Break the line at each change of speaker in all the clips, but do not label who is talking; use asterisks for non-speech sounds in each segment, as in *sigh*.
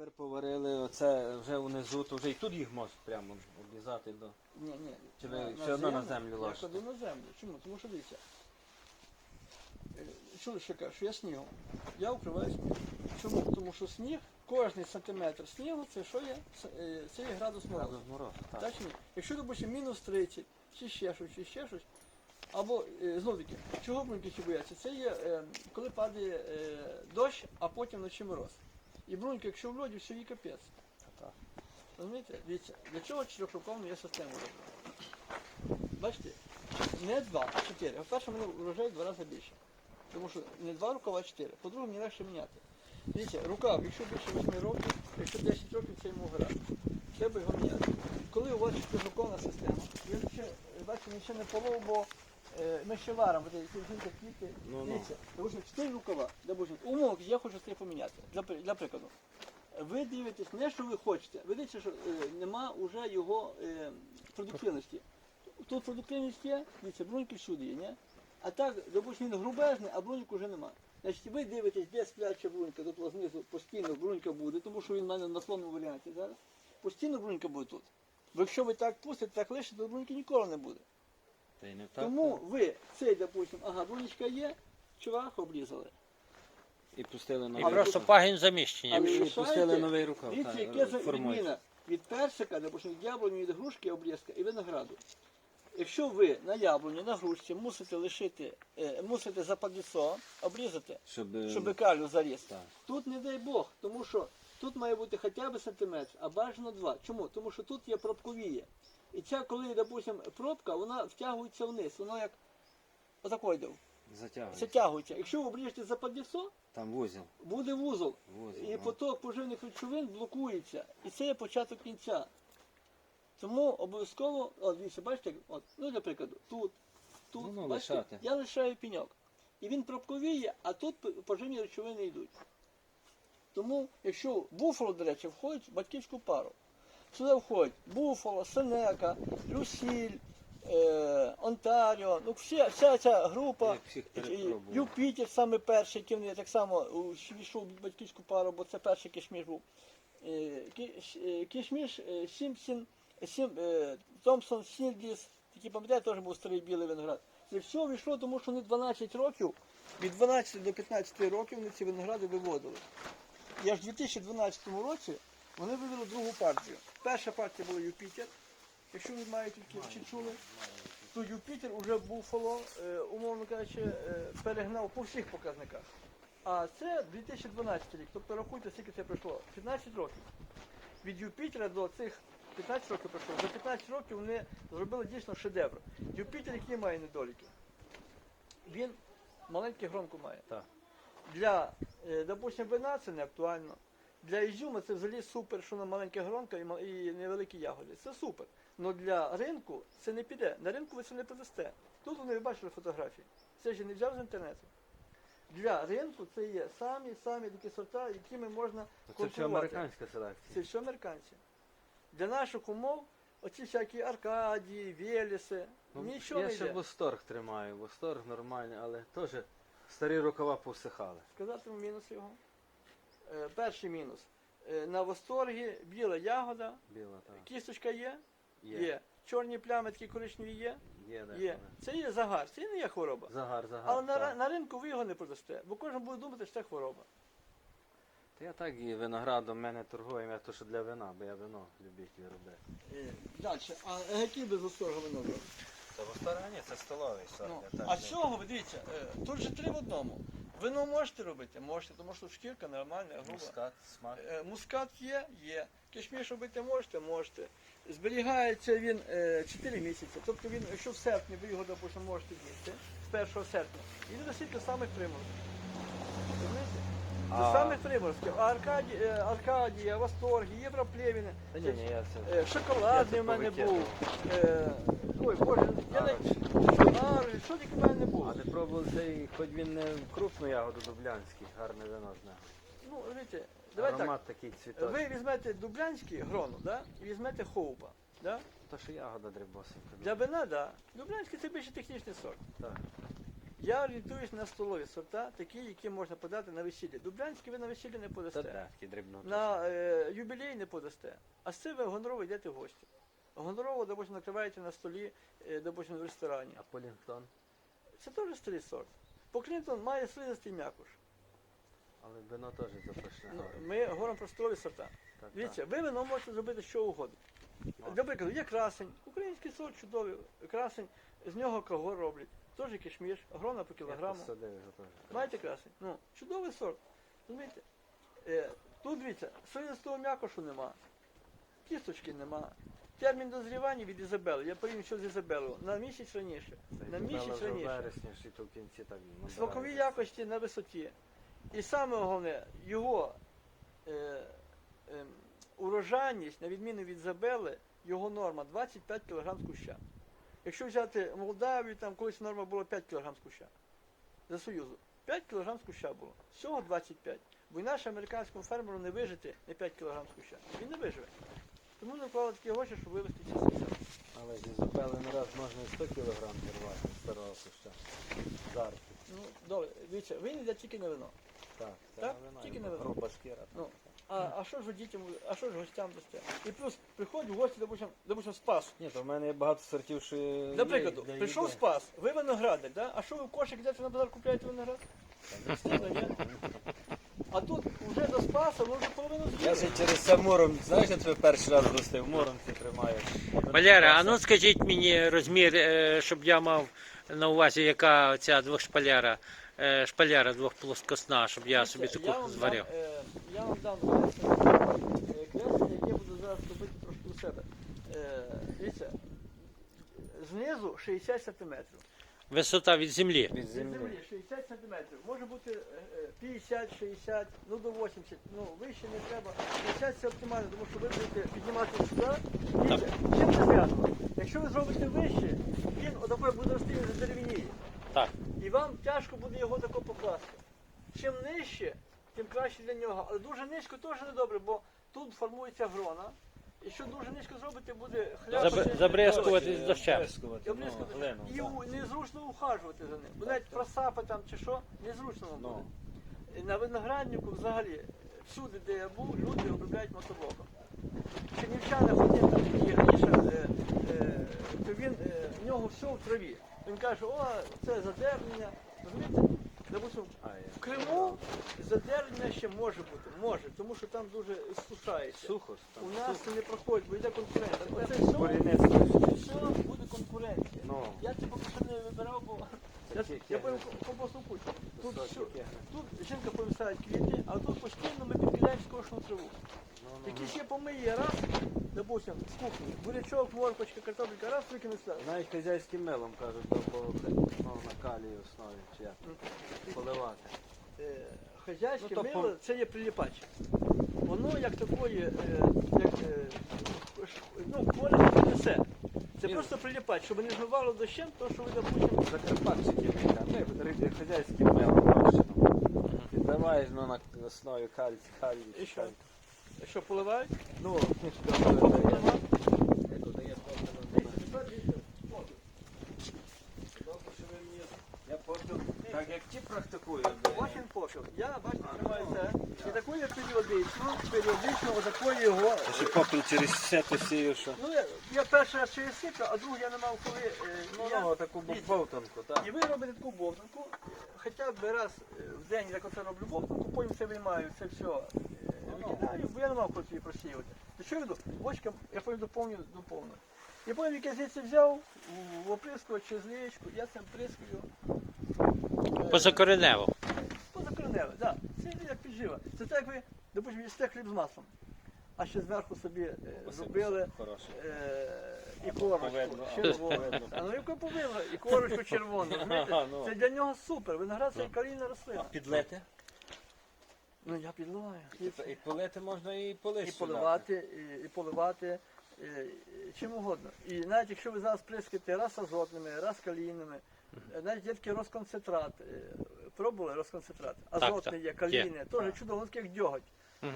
Тепер поварили оце вже внизу, то вже і тут їх можуть прямо обрізати до.
Ні, ні.
Чи ви все одно на землю
Я
ложите?
кладу на землю. Чому? Тому що дивіться. Е, Що лише кажу, що я снігом. Я укриваю сніг. Чому? Тому що сніг, кожний сантиметр снігу, це що є? Це, е, Це є градус морозу.
Градус морозу, так.
Так чи ні? Якщо, допустим, мінус 30, чи ще щось, чи ще щось, або е, знову таки, чого бруньки бояться? Це є е, коли падає е, дощ, а потім вночі мороз. І брунька, якщо в льоді, все їй капець. Розумієте? Дивіться, для чого чотирьохруковну є система роблена? Бачите, не два, а чотири. По-перше, мене врожай в два рази більше. Тому що не два рукава, а чотири. По-друге, мені легше міняти. Дивіться, рукав, якщо більше 8 років, якщо 10 років, це йому гра. Треба його міняти. Коли у вас чотирьохруковна система, він ще, бачите, він ще не полов, бо е, ми ще варимо, от квіти.
Ну-ну.
Дивіться, тому що 4 рукава, допустим, умов, я хочу це поміняти, для, при- для прикладу. Ви дивитесь не що ви хочете, ви дивитеся, що е, нема вже його е, продуктивності. Тут продуктивність є, дивіться, бруньки всюди є, ні? А так, допустим, він грубежний, а бруньок вже нема. Значить, ви дивитесь, де спляча брунька, тут у знизу постійно брунька буде, тому що він в мене на слому варіанті зараз. Постійно брунька буде тут. Бо якщо ви так пустите, так лишите, то бруньки ніколи не буде.
Та й не так.
Тому ви цей, допустим, ага, брунечка є, чувак обрізали.
І пустили
І
новий
А
просто
рукав.
пагін заміщення.
А ви
І пустили новий рукав.
Дивіться, яке за
формують.
відміна від персика, допустим, від яблуні, від грушки обрізка і винограду. Якщо ви на яблуні, на грушці мусите лишити, е, мусите западіцо обрізати,
Щоб, е,
щоб калю заріс.
так.
Тут не дай Бог, тому що тут має бути хоча б сантиметр, а бажано два. Чому? Тому що тут є пробковіє. І ця, коли, допустим, пробка, вона втягується вниз, вона як отако йде,
затягують.
затягується. Якщо ви обріжете западіцо,
Там вузол.
буде вузол.
вузол
І
ну.
поток поживних речовин блокується. І це є початок кінця. Тому обов'язково, от дивіться, бачите, от, ну для прикладу, тут, тут,
Ну, ну,
бачите,
лишати.
я лишаю пеньок. І він пробковіє, а тут п- поживні речовини йдуть. Тому, якщо буфало, до речі, входить в батьківську пару, сюди входять буфало, сенека, люсіль, е, Онтаріо, ну всі, вся ця група, і- і. Юпітер саме перший, який вони так само у- війшов в батьківську пару, бо це перший кишміш був. Е, ки- щ- е, Кишміш е, Сімпсін, е, Сім, е, Томпсон, Сільдіс, такий пам'ятаєте, теж був старий білий виноград. Це все війшло, тому що вони 12 років, від 12 до 15 років вони ці виногради виводили. І аж в 2012 році вони вивели другу партію. Перша партія була Юпітер, якщо ви маєте тільки чи чули, то Юпітер уже Буфало, е, умовно кажучи, е, перегнав по всіх показниках. А це 2012 рік. Тобто рахуйте, скільки це пройшло. 15 років. Від Юпітера до цих 15 років пройшло. За 15 років вони зробили дійсно шедевр. Юпітер, який має недоліки? Він маленький громку має.
Так.
Для, е, допустим, вина це не актуально. Для ізюма це взагалі супер, що на маленька гронка і, невеликі ягоди. Це супер. Але для ринку це не піде. На ринку ви це не подасте. Тут вони ви бачили фотографії. Це ж я не взяв з інтернету. Для ринку це є самі самі такі сорта, якими можна
Це все американська
Це
селекція.
все американці. Для наших умов оці всякі Аркадії, Веліси,
Ну,
нічого
я
не
ще
йде.
восторг тримаю. Восторг нормальний, але теж старі рукава повсихали.
Сказати мінус його. Е, перший мінус. Е, на восторгі біла ягода,
Біла, так.
кісточка є?
Є.
Чорні плями такі коричневі є?
Є, деколи.
Є. Це є загар, це не є хвороба.
Загар, загар.
Але на,
так.
на ринку ви його не продасте, бо кожен буде думати, що це хвороба.
Та я так і виноградом в мене торгуємо, я то що для вина, бо я вино любитель робити.
Далі, а який без восторгу вино робить?
Це восторга ні, це столовий сорт.
Ну,
я так
а
не-
з цього, ви дивіться, е, тут же три в одному. Вино можете робити? Можете, тому що шкірка нормальна, груба.
Мускат, смак.
Е, Мускат є, є. Кишміш робити можете, можете. Зберігається він е, 4 місяці. Тобто він, якщо в серпні ви його, допустимо, можете з'їсти, з 1 серпня, він досить до самих приморозків. Розумієте? До самих приморозків. А Аркаді, е, Аркадія, Восторги, Європлевіни.
Та ні, ні, я це.
Е, Шоколадний в мене був. Е, Ой, Боже, я не... Арош, що тільки в мене не було.
А ти пробував цей, хоч він не крупну ягоду дублянський, гарне вино з нього.
Ну, знаєте, давай так.
Аромат такий цвіточий.
Ви візьмете дублянський грону, да? і візьмете хоупа. Да?
То що ягода дрібосенька.
Для вина, да. Дублянський це більше технічний сорт.
Так.
Я орієнтуюсь на столові сорта, такі, які можна подати на весілля. Дублянські ви на весілля не
Та
подасте.
так, такі дрібно.
На е, юбілей не подасте. А з цими гонорово йдете в гості. Гонорово, допустим, накриваєте на столі, е, допустим, в ресторані.
А Полінгтон?
Це теж старий сорт. Поклінтон має слизистий м'якуш.
Але вино теж запашне.
Ну. Ми говоримо про столові сорта.
Так.
Дивіться, ви вино можете зробити що угодно. Для прикладу, є красень, український сорт чудовий, красень, з нього кагор роблять. Теж кишміш, грона по кілограму. Маєте красень? Ну, чудовий сорт. Розумієте? Е, тут дивіться, слизистого м'якошу нема, кісточки нема. Термін дозрівання від Ізабели, я порівнюю що з Ізабелою, на місяць раніше. На місяць раніше.
і.
Смакові якості на висоті. І саме головне, його е, е, урожайність, на відміну від Забели, його норма 25 кг з куща. Якщо взяти Молдавію, там колись норма була 5 кг з куща. За Союзу. 5 кг з куща було. Всього 25. Бо інакше американському фермеру не вижити не 5 кг з куща. Він не виживе. Тому не вклали такі гроші, щоб вивезти ці 70.
Але з Ізабели не раз можна і 100 кг зірвати старого куща. Зараз.
Ну, добре, дивіться, він йде тільки на вино.
Так, це
Так?
вино,
Тільки
і
на вино.
Груба шкіра.
Ну, а, а що ж ви дітям, а що ж гостям дасте? І плюс приходять в гості, допустим, допустим, спас.
Ні, то в мене є багато сортів, що є
Для прикладу,
для
прийшов
їди.
спас, ви виноградар, да? а що ви в кошик йдете на базар купляєте виноград? Стидно, ні? А тут спаса, ви вже половину
Я ще через це мором, знаєш, я тебе перший раз гостив, мором ти тримаєш.
Валера, а ну скажіть мені розмір, е, щоб я мав на увазі, яка ця двохшпаляра, е, шпаляра двохплоскосна, щоб я собі таку зварив.
Дам, е, я вам дам креслення, е, креслення, яке буду зараз робити трошки у себе. Е, дивіться, знизу 60 сантиметрів.
Висота від землі.
Від землі.
землі 60 сантиметрів. Може бути е, е, 50, 60, ну до 80. Ну вище не треба. 60 це оптимально, тому що ви будете піднімати сюди. Дивіться, чим це зв'язано? Якщо ви зробите вище, він отакою буде рости, він задеревініє.
Так.
І вам тяжко буде його тако покласти. Чим нижче, тим краще для нього. Але дуже низько теж не добре, бо тут формується грона. І що дуже низько зробити, буде хляпати.
Заб- забризкувати.
Е,
з дощем.
І
ну, глину,
І
так.
у- незручно ухажувати за ним. Бо просапи там чи що, незручно вам
Ну.
буде. І На винограднику взагалі, всюди, де я був, люди обробляють мотоблоком. Чернівчани ходять там і раніше, е, е, то він, е, в нього все в траві. Він каже, о, це задернення. Розумієте? Допустим, в Криму задернення ще може бути, може, тому що там дуже сушається.
Сухо ж там.
У нас це не проходить, бо йде конкуренція. Оце
Корінець.
все, все буде конкуренція.
Ну,
Я це поки що не вибирав, бо я,
Такі
я
кегли.
компостну кучу. Тут, все, тут жінка повисає квіти, а тут постійно ми підкидаємо скошену траву.
ну, ну,
Якісь помиє, раз, допустим, з кухні, бурячок, моркочка, картопелька, раз викинули сюди.
Навіть хазяйським милом кажуть, до ну, на калії основі, чи як поливати.
Е, Хазяйське
Ну, то
мило
пом-
це є приліпач. Воно як такої, е, як, е, ш- ну, не несе. Це
Ні.
просто приліпач, щоб не змивало дощем, то що ви, допустим,
Закарпатчики, ми рибі хазяйським милом розчином. Віддаваєш ну, на основі кальці, калій.
І що? що поливають.
Ну, я попів, так як ті практикують.
Очень. Я бачите, тримаю це. І такою періодично, періодично отакою його.
Ще попіл через сету сію, що.
Ну, я, я перший раз через сітку, а другий я не мав коли. Е,
Ну,
я-
ну, таку бовтанку, так.
І ви робите таку бовтанку, хоча б раз е, в день, як оце роблю бовтанку, потім це виймаю, це все е, викидаю, бо я не мав коли її просіювати. То що я веду? Бочка, я потім доповню, доповню. І потім, як я звідси взяв, в- в оприскувач через лієчку, я це вприскую. е,
Позакоренево.
Позакореневе, так. Це як піджива. Це так, як ви, допустимо, їсте хліб з маслом, а ще зверху собі е, зробили е, і корочку червону. А ну яку повинно, і корочку червону. розумієте? *laughs*
Ну.
Це для нього супер. Виноград це калійна рослина.
Підлити?
Ну я підливаю.
І, полити можна і полити.
І поливати, і, і поливати і чим угодно. І навіть якщо ви зараз прискаєте раз азотними, раз калійними, е, навіть є такий розконцентрат. е, Пробували розконцентрат. Азотний
так,
є, калійне, теж чудово, воно таке як дьоготь.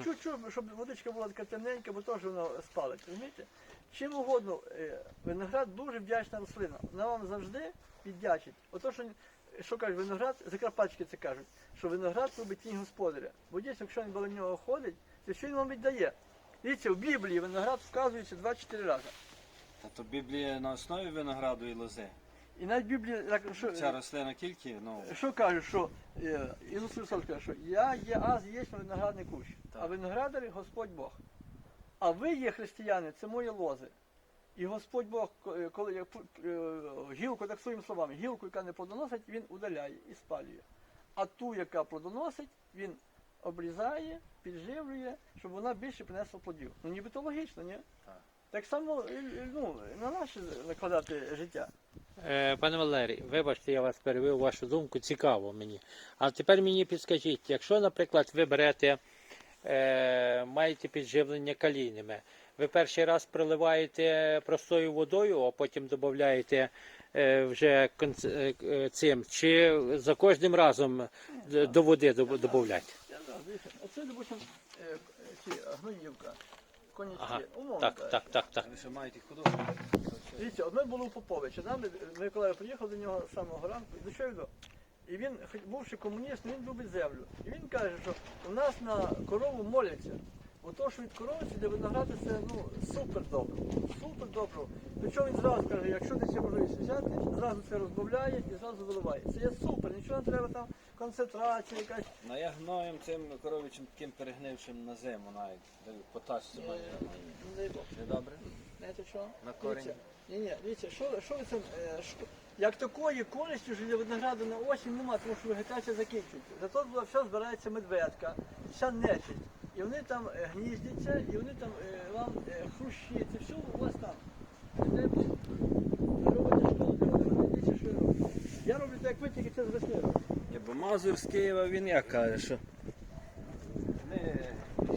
Чуть-чуть, щоб водичка була така темненька, бо теж воно спалить. Розумієте? Чим угодно, е, виноград дуже вдячна рослина. Вона вам завжди віддячить. Ото, що що кажуть, виноград, закарпатські це кажуть, що виноград робить тінь господаря. Бо десь, якщо він біля нього ходить, то що він вам віддає? Дивіться, в Біблії виноград вказується 24 рази.
Та то Біблія на основі винограду і лози.
І навіть Біблія, так, що,
Ця рослина тільки, ну,
що каже, що е, Ісус Христос каже, що я є аз є виноградний кущ, а
Так.
виноградар Господь Бог. А ви є християни, це мої лози. І Господь Бог, ко- е, коли пу- е, гілку, так своїми словами, гілку, яка не плодоносить, він удаляє і спалює. А ту, яка плодоносить, він обрізає, підживлює, щоб вона більше принесла плодів. Ну нібито логічно, ні?
Так.
Так само ну, на наше накладати життя.
Е, Пане Валерій, вибачте, я вас перевів вашу думку, цікаво мені. А тепер мені підскажіть, якщо, наприклад, ви берете, е, маєте підживлення калійними, ви перший раз проливаєте простою водою, а потім додаєте е, вже конц- е, е, цим, чи за кожним разом до води додаєте?
Оце, допустим, е, гноївка, конячки,
Ага,
умовно
Так,
кажучи.
так, так, так.
ви ще маєте подобати.
Дивіться, одне було у Поповича. Нам Миколай приїхав до нього з самого ранку, до чого йду? І він, хоч бувши комуніст, він любить землю. І він каже, що у нас на корову моляться. Бо то, що від корови сюди виногради, це ну, супер добре. Супер добре. Причому він зразу каже, якщо десь є можливість взяти, зразу це розбавляє і зразу виливає. Це є супер, нічого не треба там концентрація якась.
Ну я гноєм цим коровичим таким перегнившим на зиму навіть. даю по тачці
Ні, не
добре?
Знаєте що?
На корінь.
Ні, ні, дивіться, що, що ви це, що- як такої користі вже для винограду на осінь немає, тому що вегетація закінчується. Зато була все збирається медведка, вся нечисть. І вони там е, гніздяться, і вони там е, вам е, хрущі, це все у вас там. Я роблю. Я роблю так, як ви тільки це з весни робите.
Бо Мазур з Києва він як каже, що не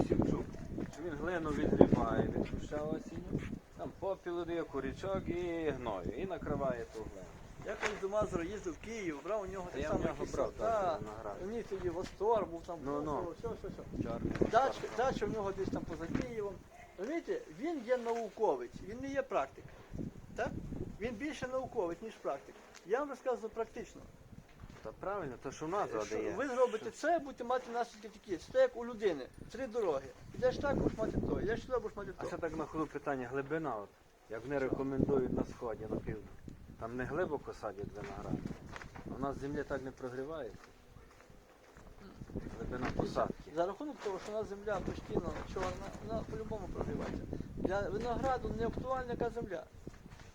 Сівчук, що він глину відгрібає від куща осінню, там попіл дає курячок і гною, і накриває ту глину.
Я колись до Мазура їздив в Київ, брав у нього так
в
само
нього
якийсь
брав,
сорт.
так,
Так,
виноград.
У тоді Востор був там,
Ну, ну.
все, все, все.
Чорний.
Дача, дача в нього десь там поза Києвом. Розумієте, він є науковець, він не є практик. Так? Він більше науковець, ніж практик. Я вам розказую практично.
Та правильно, то що назва
Що
дає.
ви зробите це, будете мати наслідки такі. Це як у людини. Три дороги. Ідеш так, будеш мати то, ідеш сюди, будеш мати
А
то.
ще так на ходу питання, глибина, от, як вони рекомендують на сході, на півдні. Там не глибоко садять виноград. У нас земля так не прогрівається. Глибина посадки.
За рахунок того, що у нас земля постійно чорна, вона по-любому прогрівається. Для винограду не актуальна яка земля.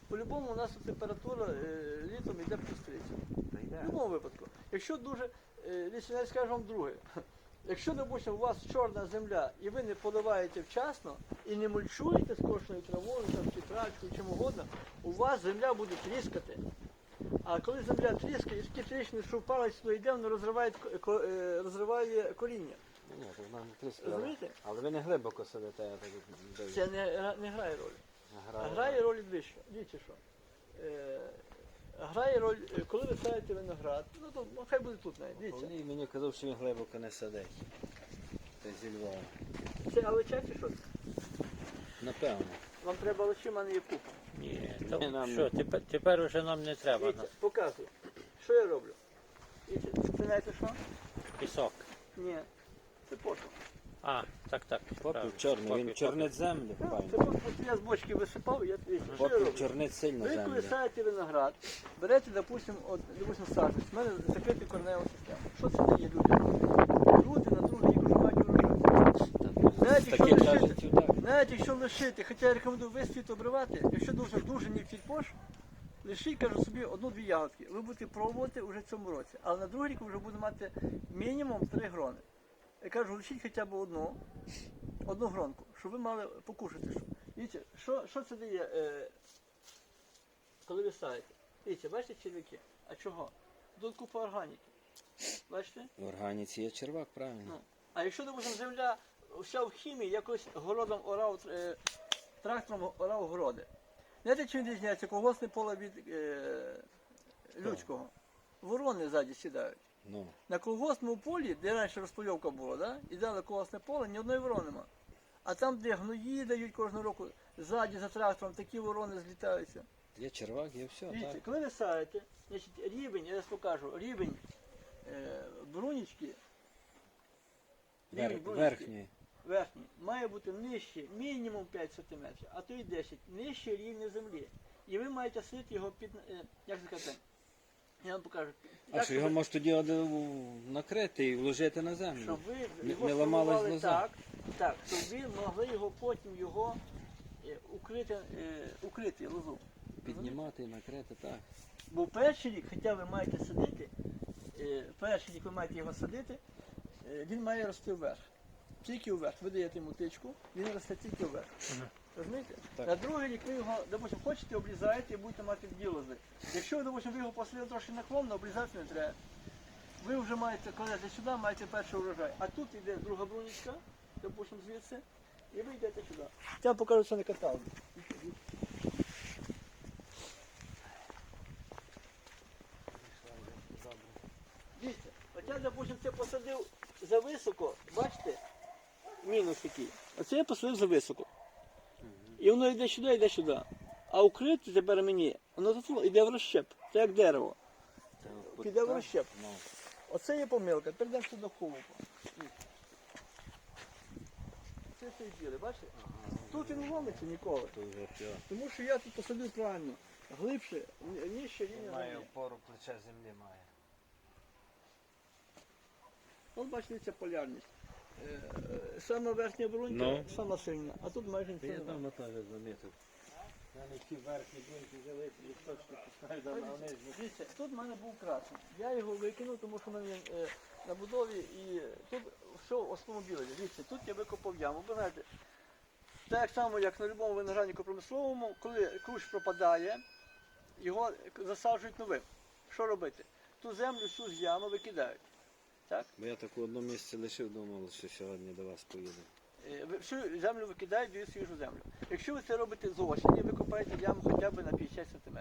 По-любому у нас температура е, літом йде плюс 30. В будь-якому випадку. Якщо дуже, е, я скажу вам друге. Якщо, допустимо, у вас чорна земля і ви не поливаєте вчасно і не мульчуєте з кожною травою, там, чи трачкою, чим угодно, у вас земля буде тріскати. А коли земля тріскає, і такі тріщини, що палець туди йде, воно розриває, ко- е, розриває коріння.
Ні, то вона не тріскає.
Розумієте?
Але ви не глибоко садите, я так.
Це не, гра- не грає роль. А
Грає.
грає роль вище. Дивіться що. Грає роль, е, коли ви садите виноград, ну то ну, хай буде тут навіть. Дивіться.
Повній мені казав, що він глибоко не садить. Це зі Львова.
Це алеча чи що? це?
Напевно.
Вам треба лише, в мене є купа.
Ні,
Ні, нам
що, тепер, тепер вже нам не треба
Дивіться,
на
показую. Що я роблю? Дивіться, це знаєте що?
пісок.
Ні. Це попіл.
А, так, так.
Попіл
правильно.
чорний, він чорнить землю.
Так. Це от я з бочки висипав, я
Попіл чорнить сильно
Ви
землю.
виноград, берете, допустим, от, допустим, саджанець, в мене закритий коренева система. Що це дає людям? Люди на другий рік вже мають урожай. Знаєте, якщо
Таке
лишити,
кажуть, так.
Навіть якщо лишити, хоча я рекомендую весь світ обривати, якщо дуже дуже не пош, лишіть, кажу собі, одну-дві ягодки. Ви будете пробувати вже в цьому році. Але на другий рік ви вже будете мати мінімум три грони. Я кажу, лишіть хоча б одну, одну гронку, щоб ви мали покушати. Дивіться, що, що це дає, е, коли ви садите? Дивіться, бачите черв'яки? А чого? Тут купа органіки. Бачите?
В органіці є червак, правильно.
Ну, а якщо, допустим, земля вся в хімії, якось городом орав, е, трактором орав городи. Знаєте, чим відрізняється колгоспне поле від е, людського? Ворони ззаді сідають.
Ну,
На колгоспному полі, де раніше розпольовка була, да? і дали колгоспне поле, ні одної ворони нема. А там, де гної дають кожного року, ззаді за трактором такі ворони злітаються.
Є червак, є все,
Дивіться,
так.
коли ви садите, значить рівень, я зараз покажу, рівень е, брунічки,
Вер, верхній.
верхній має бути нижче, мінімум 5 см, а то і 10, нижче рівня землі. І ви маєте садити його під, е, як сказати, я вам покажу.
А що його може тоді од- накрити і вложити на землю?
щоб ви
Не-
його
не ламалась
сформували
лоза.
так, так, щоб ви могли його потім його е, укрити, е, укрити лозу.
Піднімати і накрити, так.
Бо перший рік, хоча ви маєте садити, е, перший рік ви маєте його садити, е, він має рости вверх. Тільки вверх. Ви даєте йому тичку, він росте тільки вверх. Розумієте? На другий рік ви його, допустим, хочете, обрізаєте і будете мати дві лози. Якщо, допустим, ви його посадили трошки наклонно, обрізати не треба. Ви вже маєте кладете сюди, маєте перший урожай. А тут йде друга брунічка, допустим, звідси, і ви йдете сюди. Я покажу це на каталозі. Дивіться, от я, допустим, це посадив за високо, бачите, мінус який. Оце я посадив за високо. І воно йде сюди, йде сюди. А укрити тепер мені, воно тут йде в розщеп, це як дерево. Піде в розщеп.
Ну,
Оце є помилка. Перейдемо сюди до холопа. Це все діли, бачите? Тут він ломиться ніколи. Тому що я тут посадив правильно. Глибше, ні- нижче рівня
Має опору плеча землі має.
От бачите, ця полярність. Е, е, Сама верхня брунька,
Ну.
сама сильна, а тут майже нічого
Я давно теж замітив. Ті верхні бунки взяли, листочки пускають, а вони
Дивіться, тут в мене був красний. Я його викинув, тому що в мене е, на будові і тут все в основному біле. Дивіться, тут я викопав яму. Ви знаєте, так само, як на будь-якому винограднику промисловому, коли кущ пропадає, його засаджують новим. Що робити? Ту землю всю з ями викидають. Так?
Бо я так у одному місці лишив, думав, що сьогодні до вас поїду.
Е, ви Всю землю викидають, дають свіжу землю. Якщо ви це робите з осені, ви копаєте яму хоча б на 50 см.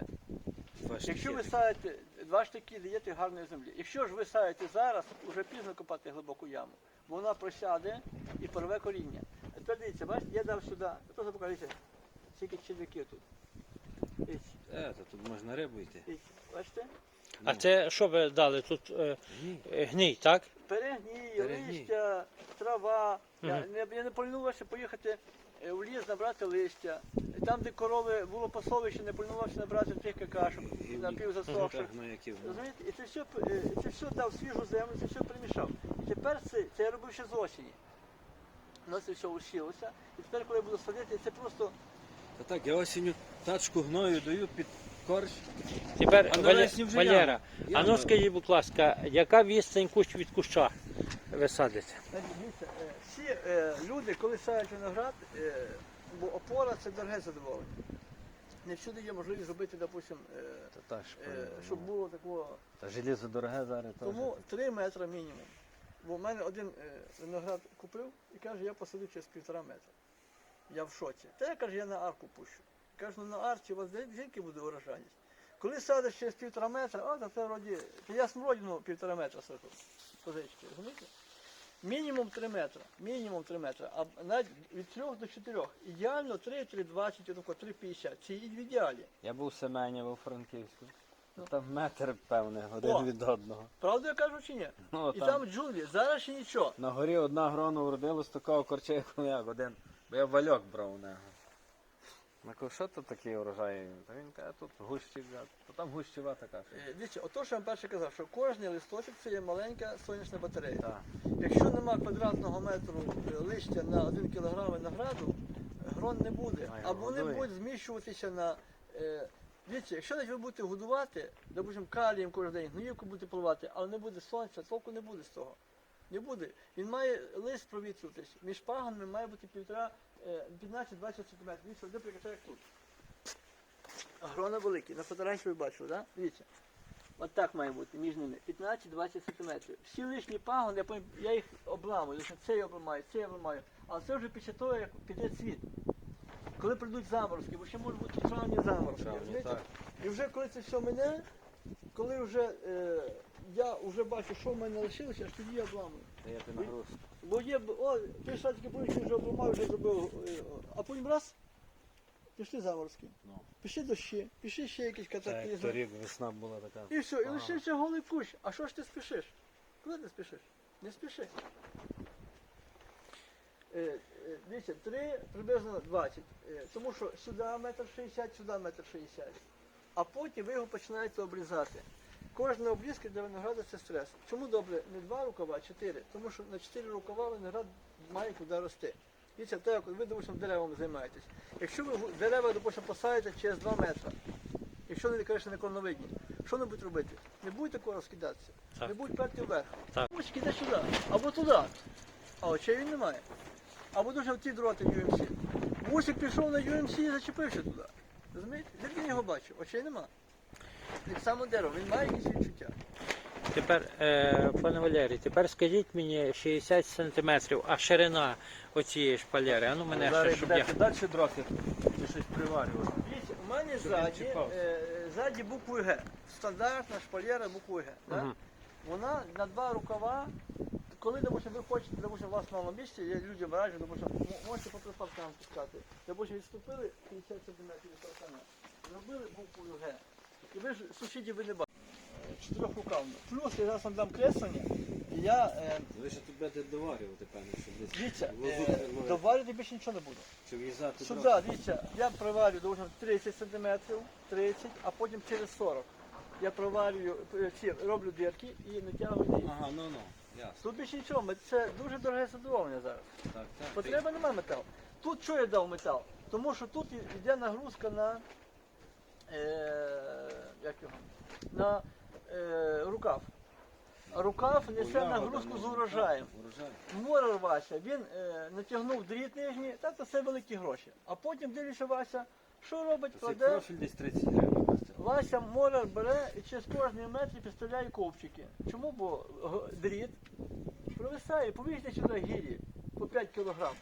Якщо ви садите два штики, даєте гарної землі. Якщо ж ви садите зараз, вже пізно копати глибоку яму, бо вона просяде і порве коріння. Тепер дивіться, бачите, я дав сюди, то покажіться, скільки черв'яків тут. Дивіться,
Е, то тут можна рибу йти.
бачите?
А це що ви дали тут е, е, гній, так?
Перегній,
Перегній.
листя, трава. Я, не, я не полінувався поїхати е, в ліс набрати листя. Там, де корови було пасовище, не полінувався набрати тих какашок, напівзасохших.
Так, ну який. ну.
Розумієте? І це все, е, це все дав свіжу землю, це все перемішав. І тепер це, це я робив ще з осені. У нас це все лишилося. І тепер, коли я буду садити, це просто
Та так, я осінню тачку гною даю під корч.
Тепер
А вже яма.
а ну скажіть, будь ласка, яка відстань кущ від куща ви садите?
Значить, дивіться, е, всі е, люди, коли садять виноград, е, бо опора це дороге задоволення. Не всюди є можливість зробити, допустим, е,
Та так,
е, щоб було такого.
Та желізо дороге зараз.
Тому 3 метри мінімум. Бо в мене один е, виноград купив і каже, я посадив через півтора метра. Я в шоці. Та я каже, я на арку пущу. Кажу, ну на арці у вас звідки буде урожайність? Коли садиш через півтора метра, а то це вроді. То я смородину півтора метра саду. Позички, розумієте? Мінімум 3 метри. Мінімум 3 метри. А навіть від 3 до 4. Ідеально 3, 3,20, отако 3,50. Це в ідеалі.
Я був в Семені у Франківську.
Ну.
Там метр, певне, один
О.
від одного.
Правда я кажу чи ні?
Ну,
І
там,
там джунглі, зараз ще нічого.
на горі одна грона уродила з такого корча, як у як один. Бо я вальок брав у нього. На кажу, що тут такий урожай? Та він каже, тут гущі, то там гущева така.
Е, Дивіться, ото що я вам перше казав, що кожний листочок це є маленька сонячна батарея.
Так.
Якщо нема квадратного метру е, листя на 1 кг винограду, грон не буде.
Ай,
Або вони
годує.
будуть зміщуватися на. Е, дивіться, якщо навіть ви будете годувати, допустимо, калієм кожен день, гноївку будете поливати, але не буде сонця, толку не буде з того. Не буде. Він має лист провітрюватись. Між паганами має бути півтора, е, 15-20 см. Дивіться, наприклад, як тут. Грона великі, на фотографії ви бачили, так? Дивіться. От так має бути між ними. 15-20 см. Всі лишні пагони, я, я їх обламую, лише це я обламаю, це я обламаю. Але це вже після того, як піде цвіт. Коли прийдуть заморозки, бо ще можуть бути травні заморозки.
Травні.
І вже коли це все мине, коли вже е, я вже бачу, що в мене лишилося, аж тоді я обламую.
Даєте нагрузку.
Бо є, о, ти ж таки помічу, вже обламав, вже зробив, е, а потім раз, пішли заморозки,
Ну.
пішли дощі, пішли ще якісь
Це як
катаклізми.
торік весна була така.
І все, і
Ага.
лишився голий кущ. А що ж ти спішиш? Куди ти спішиш? Не спіши. Е, е, Дивіться, 3 приблизно 20. Е, тому що сюди метр 60, сюди метр 60. А потім ви його починаєте обрізати. Кожна обрізка для винограда це стрес. Чому добре не два рукава, а чотири? Тому що на чотири рукава виноград має куди рости. Дивіться, так як ви, допустимо, деревами займаєтесь. Якщо ви дерева, допустимо, посадите через 2 метри, якщо вони, звісно, не коновидні, що вони будуть робити? Не будуть такого розкидатися,
Так.
не будуть перти вверх. Ось кидай сюди, або туди. А очей він немає. Або дуже в ті дроти UMC. Мусик пішов на UMC і зачепився туди. Розумієте? Де він його бачив? Очей нема. Так само дерево, він має якісь відчуття.
Тепер, е, пане Валерій, тепер скажіть мені 60 сантиметрів, а ширина оцієї шпалери. А ну мене ще,
Зараз
щоб я.
будете далі дроти чи щось приварювати.
Дивіться, у мене
Щоб він
ззаді,
чіпався.
е, ззаді буквою Г. Стандартна шпалера буквою Г. Да?
Мгм.
Вона на два рукава. Коли допустим, ви хочете, допустим, у вас на новому місці, я людям раджу, допустим, м- можете по парканам пускати. Допустим, відступили 50 см від паркана, зробили буквою Г. І ви ж сусідів ви не бачите. Чотирьохрукавно. Плюс я зараз вам дам креслення. і Я е,
Ви ще тут будете доварювати, певно, щоб десь
дивіться, е, доварити більше нічого не буду.
чи в'їзати
Сюди, дивіться, я проварю довжину 30 см, 30, а потім через 40. Я проварюю, е, ці, роблю дірки і натягую їх.
Ага, ну ну, ясно.
Тут більше нічого, ми- це дуже дороге задоволення зараз.
Так, так.
Потреби немає металу. Тут що я дав метал? Тому що тут і- йде нагрузка на, як його, на е, рукав. Рукав несе нагрузку з урожаєм. Море Вася, він е, натягнув дріт нижній, та це все великі гроші. А потім дивлюся Вася, що робить, кладе.
десь 30 гривень.
Вася море бере і через кожний метр підставляє ковчики. Чому? Бо дріт провисає, повіжте сюди гірі по 5 кілограм.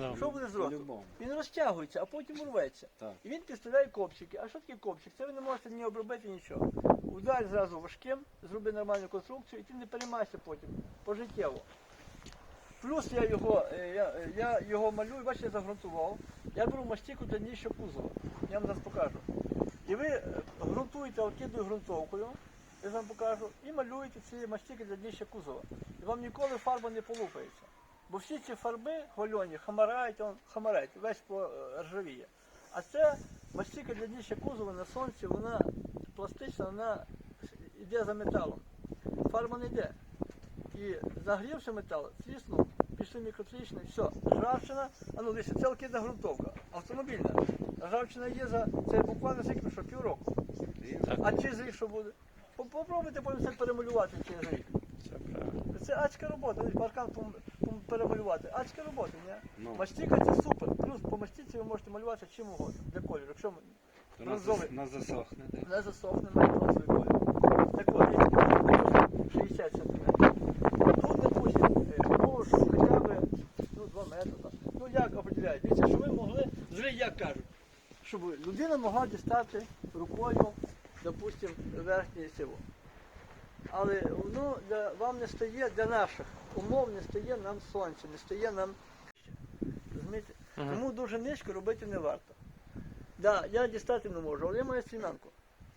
Ну,
Що буде з роту? Він розтягується, а потім рветься.
Так.
І він підставляє копчики. А що таке копчик? Це ви не можете ні обробити нічого. Удар зразу важким, зроби нормальну конструкцію, і ти не переймайся потім пожиттєво. Плюс я його, е, я, е, я його малюю, бачите, я загрунтував. Я беру мастику для дніща кузова. Я вам зараз покажу. І ви е, ґрунтуєте окидою ґрунтовкою, я вам покажу, і малюєте ці мастики для дніща кузова. І вам ніколи фарба не полупається. Бо всі ці фарби хвальоні хамарають, он хамарають, весь по е. А це мастика для дніща кузова на сонці, вона пластична, вона йде за металом. Фарба не йде. І загрівши метал, тріснув, пішли мікротрічні, все, ржавчина, а ну дивіться, це окидна ґрунтовка, автомобільна. Ржавчина є за це буквально скільки, що півроку. А через рік що буде? Попробуйте потім це перемалювати через рік.
це правильно.
Це адська робота, паркан пом- пом- перемалювати. Адська робота, ні?
Ну,
Мастика це супер. Плюс по мастиці ви можете малювати чим угодно, для кольору. Якщо бронзовий
зас- засохне. так.
не засохне на бронзовий колір. Так от, 60 сантиметрів. Тут, допустим, е, хоча б ну, 2 метри. Ну як определяють? Дивіться, що ви могли, зрі як кажуть, щоб людина могла дістати рукою, допустим, верхнє сиво. Але воно для, вам не стає для наших умов, не стає нам сонця, не стає нам. Розумієте? Тому дуже низько робити не варто. Да, я дістати не можу, але я маю стрімянку.